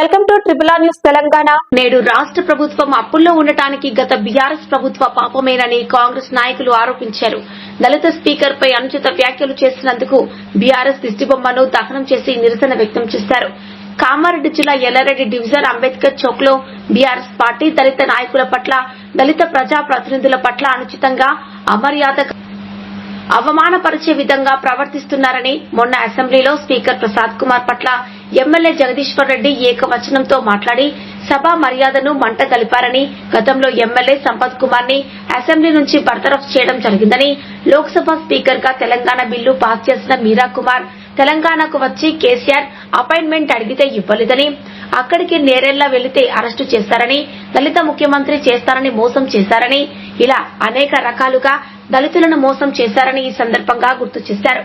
Welcome to triple R news Telangana. నేడు రాష్ట్ర ప్రభుత్వం అప్పుల్లో ఉండటానికి గత బీఆర్ఎస్ ప్రభుత్వ పాపమేనని కాంగ్రెస్ నాయకులు ఆరోపించారు. దళిత స్పీకర్ పై అనుచిత వ్యాఖ్యలు చేసినందుకు బీఆర్ఎస్ దిష్టిబొమ్మను దహనం చేసి నిరసన వ్యక్తం చేశారు. కామారెడ్డి జిల్లా ఎల్లారెడ్డి డివిజన్ అంబేద్కర్ చౌక్లో బీఆర్ఎస్ పార్టీ దళిత నాయకుల పట్ల దళిత ప్రజా ప్రతినిధుల పట్ల అనుచితంగా అమర్యాద అవమానపరిచే విధంగా ప్రవర్తిస్తున్నారని మొన్న అసెంబ్లీలో స్పీకర్ ప్రసాద్ కుమార్ పట్ల ఎమ్మెల్యే జగదీశ్వర్ రెడ్డి ఏకవచనంతో మాట్లాడి సభా మర్యాదను మంట కలిపారని గతంలో ఎమ్మెల్యే సంపత్ కుమార్ని అసెంబ్లీ నుంచి బర్తరఫ్ చేయడం జరిగిందని లోక్సభ స్పీకర్గా తెలంగాణ బిల్లు పాస్ చేసిన మీరా కుమార్ తెలంగాణకు వచ్చి కేసీఆర్ అపాయింట్మెంట్ అడిగితే ఇవ్వలేదని అక్కడికి నేరెళ్ళా వెళితే అరెస్టు చేశారని దళిత ముఖ్యమంత్రి చేస్తారని మోసం చేశారని ఇలా అనేక రకాలుగా దళితులను మోసం చేశారని ఈ సందర్భంగా గుర్తు చేశారు.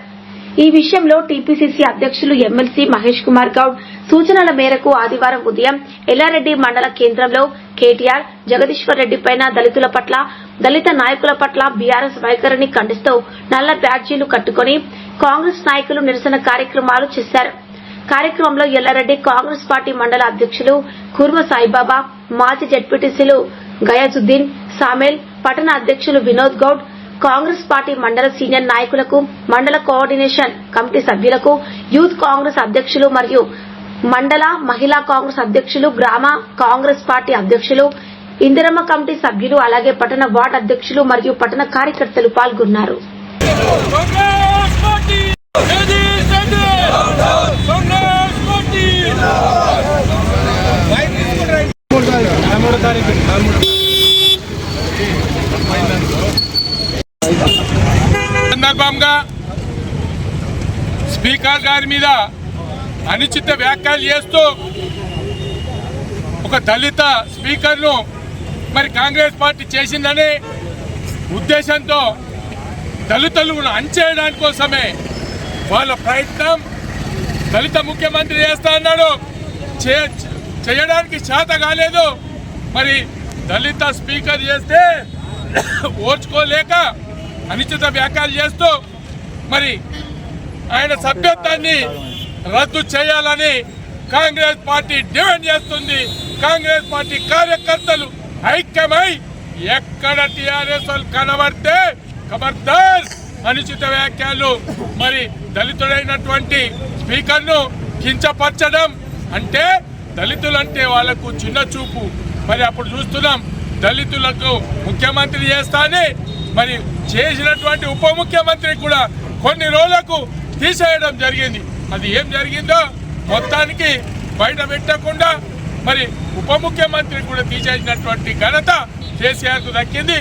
ఈ విషయంలో టీపీసీసీ అధ్యక్షులు ఎమ్మెల్సీ మహేష్ కుమార్ గౌడ్ సూచనల మేరకు ఆదివారం ఉదయం ఎల్లారెడ్డి మండల కేంద్రంలో కేటీఆర్ జగదీశ్వర్ రెడ్డి పైన దళితుల పట్ల దళిత నాయకుల పట్ల బీఆర్ఎస్ వైఖరిని ఖండిస్తూ నల్ల బ్యాడ్జీలు కట్టుకుని కాంగ్రెస్ నాయకులు నిరసన కార్యక్రమాలు చేశారు. కార్యక్రమంలో ఎల్లారెడ్డి కాంగ్రెస్ పార్టీ మండల అధ్యక్షులు కుర్మ సాయిబాబా మాజీ జడ్పీటీసీలు గయాజుద్దీన్ సామేల్ పట్టణ అధ్యక్షులు వినోద్ గౌడ్ కాంగ్రెస్ పార్టీ మండల సీనియర్ నాయకులకు మండల కోఆర్డినేషన్ కమిటీ సభ్యులకు యూత్ కాంగ్రెస్ అధ్యక్షులు మరియు మండల మహిళా కాంగ్రెస్ అధ్యక్షులు గ్రామ కాంగ్రెస్ పార్టీ అధ్యక్షులు ఇందిరమ్మ కమిటీ సభ్యులు అలాగే పట్టణ వార్డు అధ్యక్షులు మరియు పట్టణ కార్యకర్తలు పాల్గొన్నారు కాంగ్రెస్ పార్టీ ఏది సెంటర్ కాంగ్రెస్ పార్టీ సందర్భంగా స్పీకర్ గారి మీద అనిచిత వ్యాఖ్యలు చేస్తూ ఒక దళిత స్పీకర్ను మరి కాంగ్రెస్ పార్టీ చేసిందనే ఉద్దేశంతో దళితులను అంచేయడానికి కోసమే వాళ్ళ ప్రయత్నం దళిత ముఖ్యమంత్రి చేస్తా అన్నాడు. చేయడానికి చేత కాలేదు. మరి దళిత స్పీకర్ చేస్తే ఓర్చుకోలేక అనిశ్చిత వ్యాఖ్యలు చేస్తూ మరి ఆయన సభ్యత్వాన్ని రద్దు చేయాలని కాంగ్రెస్ పార్టీ డిమాండ్ చేస్తుంది. కాంగ్రెస్ పార్టీ కార్యకర్తలు ఐక్యమై ఎక్కడ టిఆర్ఎస్ వాళ్ళు కనబడితే ఖబర్దార్ అనుచిత వ్యాఖ్యలు. మరి దళితుడైనటువంటి స్పీకర్ను కించపరచడం అంటే దళితులంటే వాళ్ళకు చిన్న చూపు. మరి అప్పుడు చూస్తున్నాం దళితులకు ముఖ్యమంత్రి చేస్తానే మరి చేసినటువంటి ఉప ముఖ్యమంత్రి కూడా కొన్ని రోజులకు తీసేయడం జరిగింది. అది ఏం జరిగిందో మొత్తానికి బయట పెట్టకుండా మరి ఉప ముఖ్యమంత్రి కూడా తీసేసినటువంటి ఘనత కేసీఆర్కు దక్కింది.